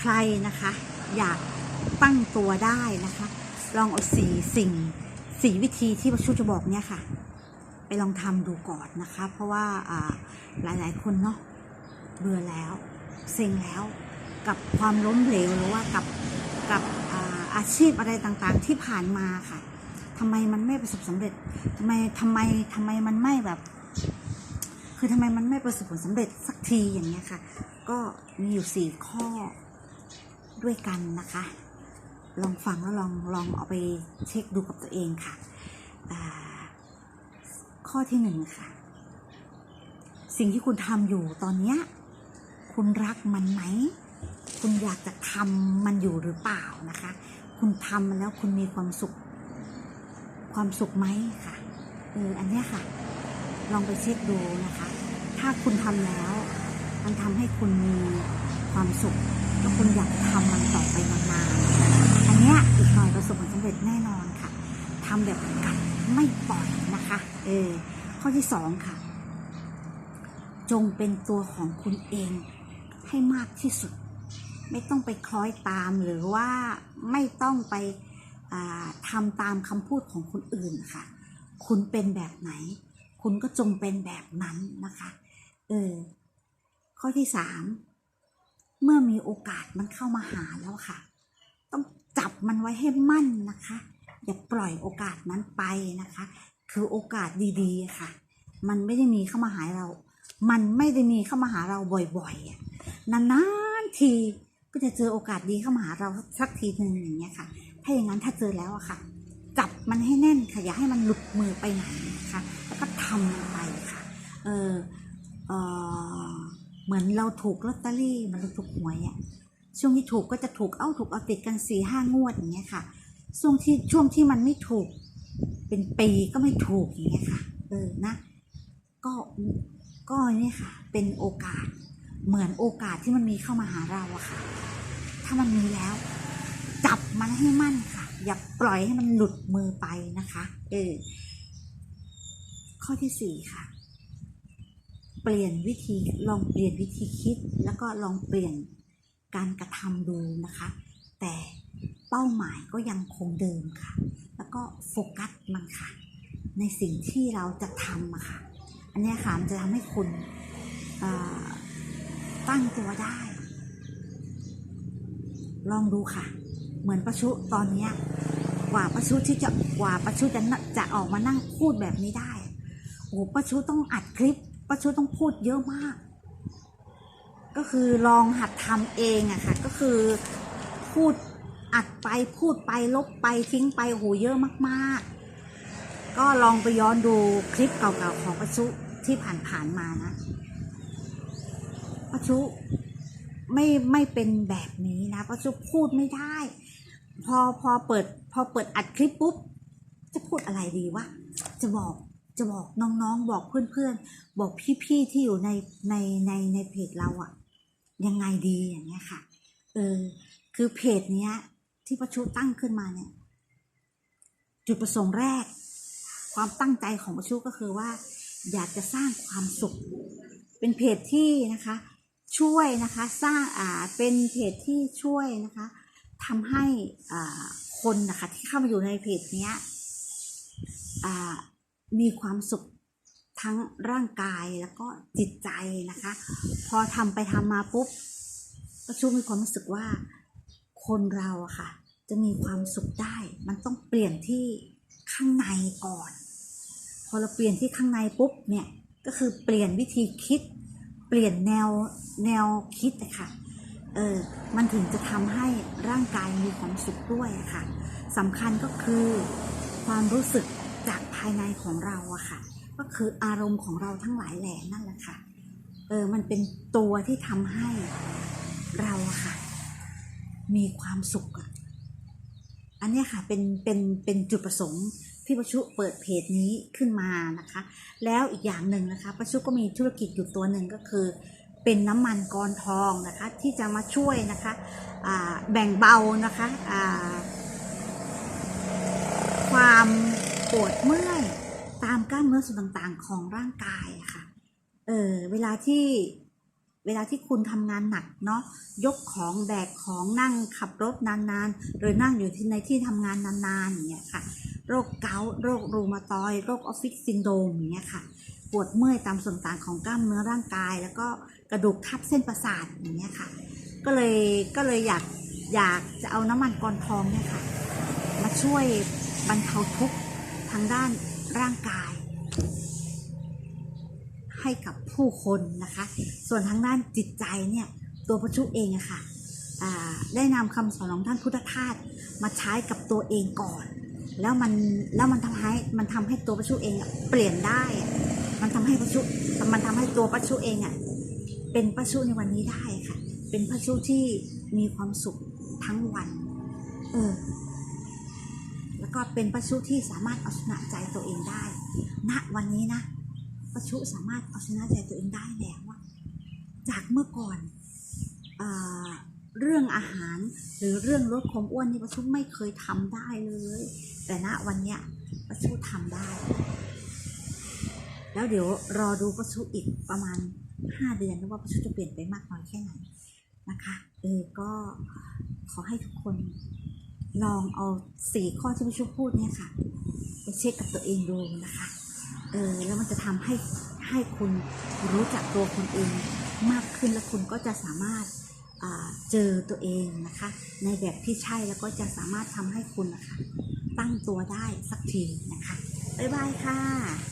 ใครนะคะ อยากตั้งตัวได้นะคะ ลองเอาสีสิ่งสีวิธีที่ประชุจะบอกเนี่ยค่ะ ไปลองทำดูก่อนนะคะ เพราะว่าอ่าหลายๆ คนเนาะเบื่อแล้วเซ็งแล้วกับความล้มเหลวหรือว่ากับกับอาอาชีพอะไรต่างๆ ที่ผ่านมาค่ะทำไมมันไม่ประสบสำเร็จทำไมทำไมทำไมมันไม่แบบ คือทำไมมันไม่ประสบผลสำเร็จสักทีอย่างเงี้ยค่ะ ก็มีอยู่สี่ข้อ ด้วยกันนะคะ ลองฟังแล้วลองลองเอาไปเช็คดูกับตัวเองค่ะ ข้อที่หนึ่งค่ะ สิ่งที่คุณทำอยู่ตอนนี้คุณรักมันไหม คุณอยากจะทำมันอยู่หรือเปล่านะคะ คุณทำมันแล้วคุณมีความสุข ความสุขไหมค่ะเอออันนี้ค่ะ ลองไปเช็คดูนะคะ ถ้าคุณทำแล้ว มันทำให้คุณมีความสุข แล้วคุณอยากทำมันต่อไปนานๆอันเนี้ยอีกหน่อยประสบผลสำเร็จแน่นอนค่ะทำแบบกัดไม่ปล่อยนะคะ เออ ข้อที่สองค่ะ จงเป็นตัวของคุณเองให้มากที่สุด ไม่ต้องไปคล้อยตามหรือว่าไม่ต้องไปทำตามคำพูดของคนอื่นค่ะ คุณเป็นแบบไหน คุณก็จงเป็นแบบนั้นนะคะ เออ ข้อที่สาม เมื่อมีโอกาสมันเข้ามาหาแล้วค่ะ ต้องจับมันไว้ให้มั่นนะคะ อย่าปล่อยโอกาสนั้นไปนะคะ คือโอกาสดีๆค่ะ มันไม่ได้มีเข้ามาหาเรา มันไม่ได้มีเข้ามาหาเราบ่อยๆนานๆทีก็จะเจอโอกาสดีเข้ามาหาเราสักทีหนึ่งอย่างเงี้ยค่ะ ถ้าอย่างนั้นถ้าเจอแล้วอะค่ะ จับมันให้แน่นค่ะอย่าให้มันหลุดมือไปไหนนะคะ แล้วก็ทำมันไปค่ะ เออเออ เหมือนเราถูกลอตเตอรี่มันถูกหวยอะช่วงที่ถูกก็จะถูกเอ้าถูกเอาติดกันสี่ห้างวดอย่างเงี้ยค่ะ ช่วงที่ช่วงที่มันไม่ถูกเป็นปีก็ไม่ถูกอย่างเงี้ยค่ะเออนะ ก็ก็เนี่ยค่ะ เป็นโอกาส เหมือนโอกาสที่มันมีเข้ามาหาเราอะค่ะ ถ้ามันมีแล้ว จับมันให้มั่นค่ะ อย่าปล่อยให้มันหลุดมือไปนะคะ เออข้อที่สี่ค่ะ เปลี่ยนวิธีลองเปลี่ยนวิธีคิด แล้วก็ลองเปลี่ยนการกระทำดูนะคะ แต่เป้าหมายก็ยังคงเดิมค่ะ แล้วก็โฟกัสมันค่ะ ในสิ่งที่เราจะทำอะค่ะ อันนี้ค่ะมันจะทำให้คุณตั้งตัวได้ ลองดูค่ะ เหมือนประชุตอนเนี้ยกว่าประชุที่จะกว่าประชุจะจะออกมานั่งพูดแบบนี้ได้โอ้ประชุต้องอัดคลิป ประชุต้องพูดเยอะมาก ก็คือลองหัดทำเองอะค่ะ ก็คือพูดอัดไปพูดไปลบไปทิ้งไปโอ้โหเยอะมากๆ ก็ลองไปย้อนดูคลิปเก่าๆของประชุที่ผ่านๆมานะประชุไม่ไม่เป็นแบบนี้นะประชุพูดไม่ได้ พอพอเปิด พอเปิดอัดคลิปปุ๊บ จะพูดอะไรดีวะจะบอก จะบอกน้องๆ บอกเพื่อนๆ บอกพี่ๆ ที่อยู่ในในในในเพจเราอะยังไงดีอย่างเงี้ยค่ะ เออ คือเพจเนี้ย ที่ประชุตั้งขึ้นมาเนี่ย จุดประสงค์แรก ความตั้งใจของประชุก็คือว่า อยากจะสร้างความสุข เป็นเพจที่นะคะ ช่วยนะคะสร้างอ่าเป็นเพจที่ช่วยนะคะทำให้อ่าคนนะคะที่เข้ามาอยู่ในเพจเนี้ยอ่า มีความสุขทั้งร่างกายแล้วก็จิตใจนะคะ พอทำไปทำมาปุ๊บก็ช่วมีความรู้สึกว่าคนเราอะค่ะ จะมีความสุขได้ มันต้องเปลี่ยนที่ข้างในก่อน พอเราเปลี่ยนที่ข้างในปุ๊บเนี่ยก็คือเปลี่ยนวิธีคิด เปลี่ยนแนวแนวคิดอะค่ะเออมันถึงจะทำให้ร่างกายมีความสุขด้วยะค่ะสำคัญก็คือความรู้สึกากภายในของเราอะค่ะ ก็คืออารมณ์ของเราทั้งหลายแหล่นั่นแหละค่ะ เออ มันเป็นตัวที่ทำให้เราค่ะ มีความสุขอะอันนี้ค่ะเป็นเป็นเป็นจุดประสงค์ที่ประชุเปิดเพจนี้ขึ้นมานะคะ แล้วอีกอย่างหนึ่งนะคะประชุก็มีธุรกิจอยู่ตัวหนึ่งก็คือ เป็นน้ำมันกรทองนะคะ ที่จะมาช่วยนะคะแบ่งเบานะคะความ ปวดเมื่อยตามกล้ามเนื้อส่วนต่างๆ ของร่างกายอะค่ะ เออเวลาที่เวลาที่คุณทำงานหนักเนาะยกของแบกของนั่งขับรถนานๆ หรือนั่งอยู่ที่ในที่ทำงานนานๆอย่างเงี้ยค่ะ โรคเกาต์โรครูมาตอยโรคออฟฟิศซินโดรมอย่างเงี้ยค่ะ ปวดเมื่อยตามส่วนต่างของกล้ามเนื้อร่างกาย แล้วก็กระดูกทับเส้นประสาทอย่างเงี้ยค่ะ ก็เลยก็เลยอยากอยากจะเอาน้ำมันกรทองเนี่ยค่ะ มาช่วยบรรเทาทุกข์ ทางด้านร่างกาย ให้กับผู้คนนะคะ ส่วนทางด้านจิตใจเนี่ยตัวพระชุเองอะค่ะอ่าได้นำคำสอนของท่านพุทธทาสมาใช้กับตัวเองก่อน แล้วมันแล้วมันทำให้มันทำให้ตัวพระชุเองเปลี่ยนได้ มันทำให้พระชุมันทำให้ตัวพระชุเองอะเป็นพระชุในวันนี้ได้ค่ะ เป็นพระชุที่มีความสุขทั้งวัน เออ แล้วก็เป็นพระชุที่สามารถเอาชนะใจตัวเองได้ ณ วันนี้นะ ประชุสามารถเอาชนะใจตัวเองได้แล้วอะจากเมื่อก่อนเอเรื่องอาหารหรือเรื่องลดความอ้วนนี่ประชุไม่เคยทำได้เลย แต่ณวันเนี้ยประชุทำได้ แล้วเดี๋ยวรอดูประชุอีกประมาณห้าเดือนว่าประชุจะเปลี่ยนไปมากน้อยแค่ไหนนะคะ เออ ก็ขอให้ทุกคน ลองเอาสี่ข้อที่ประชุพูดเนี่ยค่ะ ไปเช็คกับตัวเองดูนะคะ เออแล้วมันจะทำให้ให้คุณรู้จักตัวคุณเองมากขึ้นแล้วคุณก็จะสามารถาเจอตัวเองนะคะ ในแบบที่ใช่แล้วก็จะสามารถทำให้คุณนะคะ ตั้งตัวได้สักทีนะคะ บ๊ายบายค่ะ